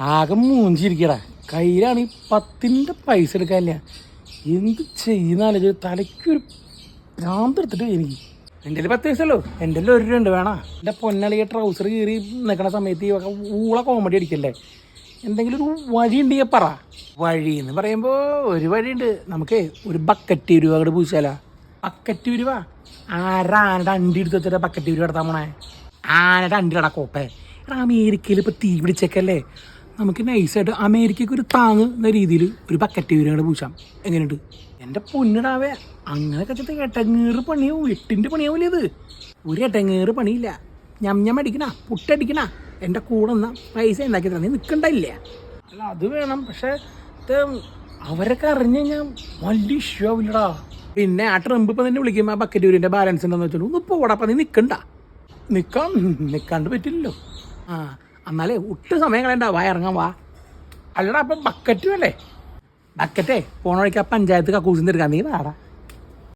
ആകെ മൂഞ്ചിരിക്കടാ. കയ്യിലാണ് ഈ പത്തിന്റെ പൈസ എടുക്കാനില്ല എന്ത് ചെയ്യുന്നാലും തലയ്ക്കൊരു ഭ്രാന്ത് എടുത്തിട്ട് എനിക്ക്. എന്റെ കയ്യിൽ പത്ത് പൈസല്ലോ എന്റെ കയ്യിൽ ഒരു രണ്ട് വേണം. എന്റെ പൊന്നളിയ ട്രൗസർ കീറി നിൽക്കണ സമയത്ത് ഈ ഊള കോമഡി അടിക്കല്ലേ? എന്തെങ്കിലും ഒരു വഴി ഉണ്ടെങ്കിൽ പറ. വഴി എന്ന് പറയുമ്പോൾ ഒരു വഴിയുണ്ട്. നമുക്ക് ഒരു ബക്കറ്റ് രൂപ അങ്ങോട്ട് പൂശാല. ബക്കറ്റ് രൂപ ആരാ ആനയുടെ അണ്ടി എടുത്ത് വെച്ചിട്ട് ബക്കറ്റ് രൂപ എടുത്താൽ പോണേ? ആനയുടെ അണ്ടി അടക്കോപ്പേ എടാ അമേരിക്കയിൽ ഇപ്പോൾ തീ പിടിച്ചേക്കല്ലേ? നമുക്ക് നൈസായിട്ട് അമേരിക്കയ്ക്ക് ഒരു താങ് എന്ന രീതിയിൽ ഒരു ബക്കറ്റ് വീരങ്ങൾ പൂശാം. എങ്ങനെയുണ്ട്? എന്റെ പൊന്നിടാവേ അങ്ങനെ കച്ചത്ത് എട്ടങ്ങേറ് പണിയാവും എട്ടിന്റെ പണിയാവില്ല ഇത്. ഒരു എട്ടങ്ങേറ് പണിയില്ല. ഞം ഞം അടിക്കണ പുട്ടടിക്കണ എന്റെ കൂടെ നിന്ന പൈസ ഉണ്ടാക്കി തന്നെ നിൽക്കണ്ടല്ല അല്ല അത് വേണം പക്ഷേ ഇത് അവരൊക്കെ അറിഞ്ഞു കഴിഞ്ഞാൽ വലിയ ഇഷ്യൂ ആവില്ലടാ. പിന്നെ ആ ട്രംപ് ഇപ്പം തന്നെ വിളിക്കും ആ ബക്കറ്റ് ഊരിന്റെ ബാലൻസ് ഉണ്ടെന്ന് വെച്ചോളൂ ഒന്ന് പോടാ അപ്പം നീ നിൽക്കണ്ട നിൽക്കാം നിൽക്കാണ്ട് പറ്റില്ലല്ലോ. ആ എന്നാലേ ഒട്ടും സമയം കളയണ്ട. വാ ഇറങ്ങാൻ വാ. അല്ലടാ അപ്പം ബക്കറ്റും അല്ലേ ബക്കറ്റേ പോണ വഴിക്ക് ആ പഞ്ചായത്ത് കക്കൂസിന്ന് എടുക്കാൻ നീ നാടാ